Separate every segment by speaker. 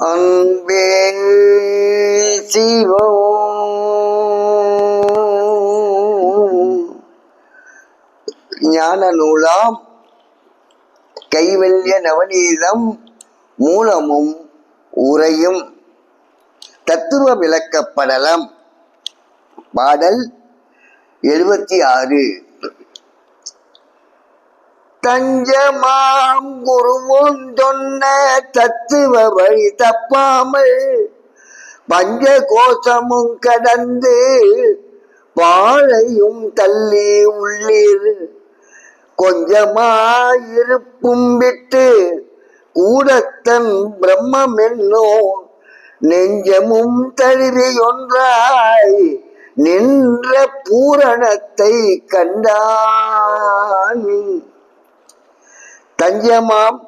Speaker 1: அன்பே சிவம். ஞான நூலாம் கைவல்ய நவநீதம் மூலமும் உரையும் தத்துவ விளக்கப்படலம் பாடல் எழுபத்தி ஆறு. தஞ்சமாம் குருவும் சொன்ன தத்துவ வழி தப்பாமல் பஞ்ச கோஷமும் கடந்து வாழையும் தள்ளி உள்ளீர். கொஞ்சமாயிருப்பும் விட்டு கூடத்தன் பிரம்மம் என்னோ நெஞ்சமும் தழுவி ஒன்றாய் நின்ற பூரணத்தை கண்டான். தஞ்சமாம்.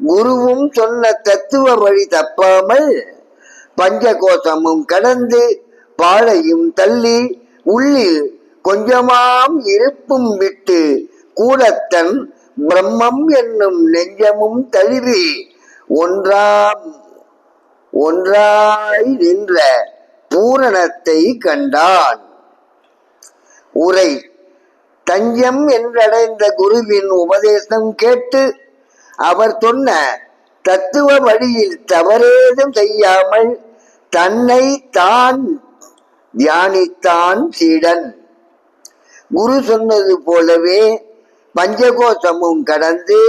Speaker 1: குருவும் சொன்ன தத்துவ வழி தப்பாமல் பஞ்சகோஷமும் கடந்து பாழையும் தள்ளி உள்ளில் கொஞ்சமாம் இருப்பும் விட்டு கூடத்தன் பிரம்மம் என்னும் நெஞ்சமும் தழுவி ஒன்றாம் ஒன்றாய் நின்ற பூரணத்தை கண்டான். உரை தஞ்சம் என்றடைந்த குருவின் உபதேசம் கேட்டு அவர் சொன்ன தத்துவ வழியில் தவறேதும் செய்யாமல் தன்னை தான் தியானித்தான் சீடன். குரு சொன்னது போலவே பஞ்சகோஷமும் கடந்து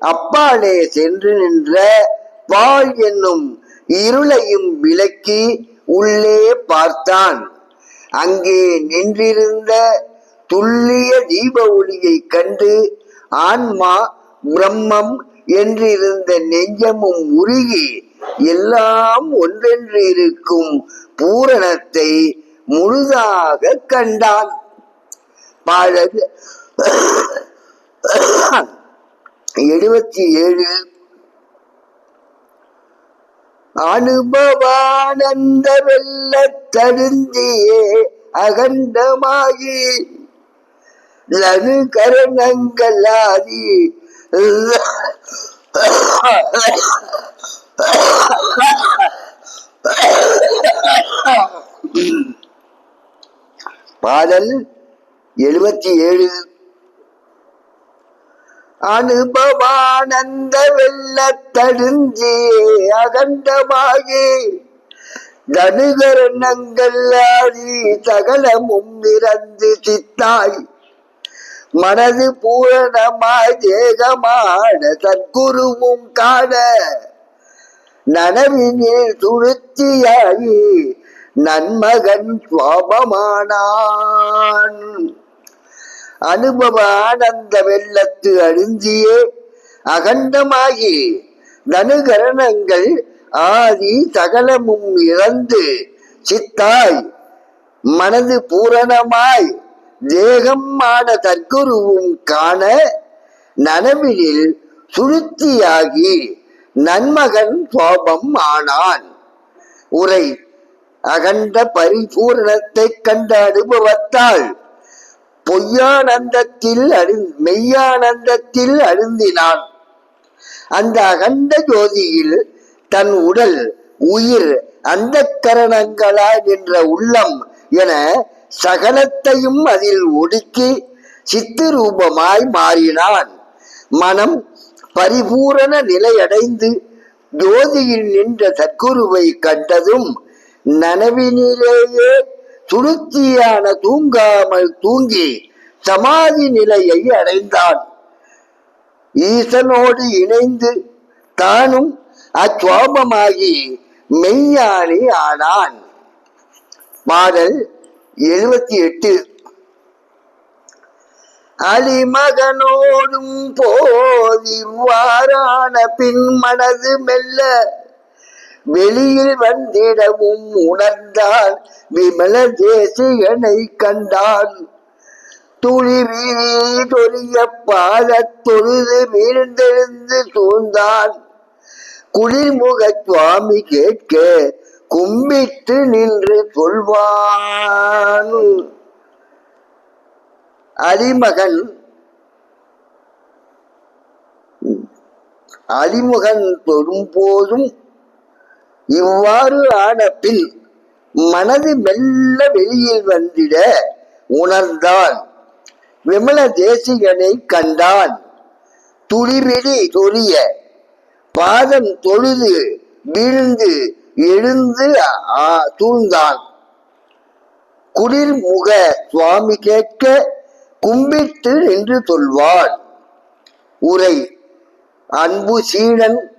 Speaker 1: அப்பாலே சென்று நின்ற பால் என்னும் இருளையும் விலக்கி உள்ளே பார்த்தான். அங்கே நின்றிருந்த துல்லிய தீப ஒளியை கண்டு ஆன்மா பிரம்மம் என்றிருந்த நெஞ்சமும் உருகி எல்லாம் ஒன்றென்று இருக்கும் பூரணத்தை முழுதாக கண்டான். பாடல் எழுபத்தி ஏழு அனுபவானந்த வெள்ள தருந்தியே அகண்டமாகி லனு கரணங்களாதி பாடல் எழுபத்தி ஏழு அனுபவானந்த வெள்ள தடுஞ்சியே அகண்டமாகி. தனுகரணங்கள் ஆடி சகலமும் இறந்து சித்தாய். மனது பூரணமாய் தேகமான சத்குருவும் காண. நனவினில் துருத்தியாகி நன்மகன் சுவாபமானான் அனுபவ ஆனந்த வெள்ளத்து அழுந்தியே அகண்டமாகி தனுகரணங்கள் ஆதி சகலமும் இறந்து சித்தாய் மனது பூரணமாய் தேகமான தற்குருவும் காண நனவினில் சுருத்தியாகி நன்மகன் சோபம் ஆனான். உரை அகண்ட பரிபூரணத்தை கண்ட அனுபவத்தால் பொய்யானந்தத்தில் அரு மெய்யானந்தத்தில் அருந்தினான். அந்த அகண்ட ஜோதியில் தன் உடல் உயிர் அந்த கரணங்களாய் நின்ற உள்ளம் என சகலத்தையும் அதில் ஒடுக்கி சித்து ரூபமாய் மாறினான். மனம் பரிபூரண நிலையடைந்து ஜோதியில் நின்ற சத்குருவை கண்டதும் நனவினிலேயே துருத்தியான தூங்காமல் தூங்கி சமாதி நிலையை அடைந்தான். ஈசனோடு இணைந்து தானும் அச்சோபமாகி மெய்ஞானி ஆனான். பாடல் எழுபத்தி எட்டு. அலிமகனோடும் போதிவாரான பின் மனது மெல்ல வெளியில் வந்திடவும் உணர்ந்தான். விமல தேசியனை கண்டான். துளி வீதொரிய பாத தொழுது வீழ்ந்தெழுந்து சூழ்ந்தான். குளிர்முக சுவாமி கேட்க கும்பிட்டு நின்று கொள்வான். அரிமகன் அறிமுகன் தொடும்போதும் இவ்வாறு ஆனப்பின் மனது மெல்ல வெளியில் வந்திட உணர்ந்தான். விமல தேசிகனை கண்டான். துளிவிழி சொரிய பாதம் தொழுது வீழ்ந்து எழுந்து ஆ- தூழ்ந்தான். குளிர்முக சுவாமி கேட்க கும்பிட்டு நின்று சொல்வான் உரை அன்பு சீடன்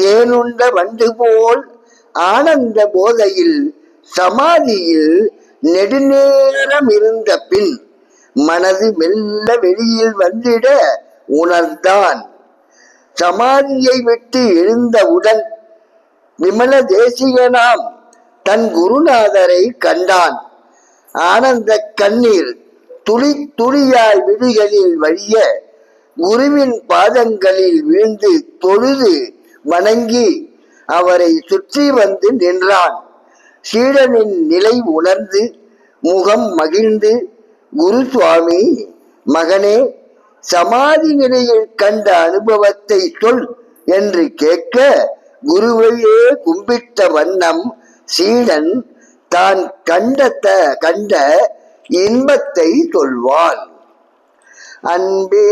Speaker 1: தேனுண்ட வண்டு போல் ஆனந்த போதையில் சமாதியில் நெடுநேரம் இருந்த பின் மனது மெல்ல வெளியில் வந்திட உணர்ந்தான். சமாதியை விட்டு எழுந்தவுடன் விமல தேசிகனாம். தன் குருநாதரை கண்டான். ஆனந்த கண்ணீர் துளி துளியாய் விழிகளில் வழிய குருவின் பாதங்களில் வீழ்ந்து தொழுது வணங்கி அவரை சுற்றி வந்து நின்றான். சீடனின் நிலை உணர்ந்து முகம் மகிழ்ந்து குரு சுவாமி மகனே சமாதி நிலையில் கண்ட அனுபவத்தை சொல் என்று கேட்க குருவையே கும்பிட்ட வண்ணம் சீடன் தான் கண்டத்த கண்ட இன்பத்தை சொல்வான். அன்பே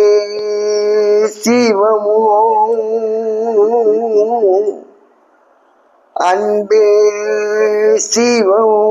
Speaker 1: சிவமோ அன்பே சிவமோ.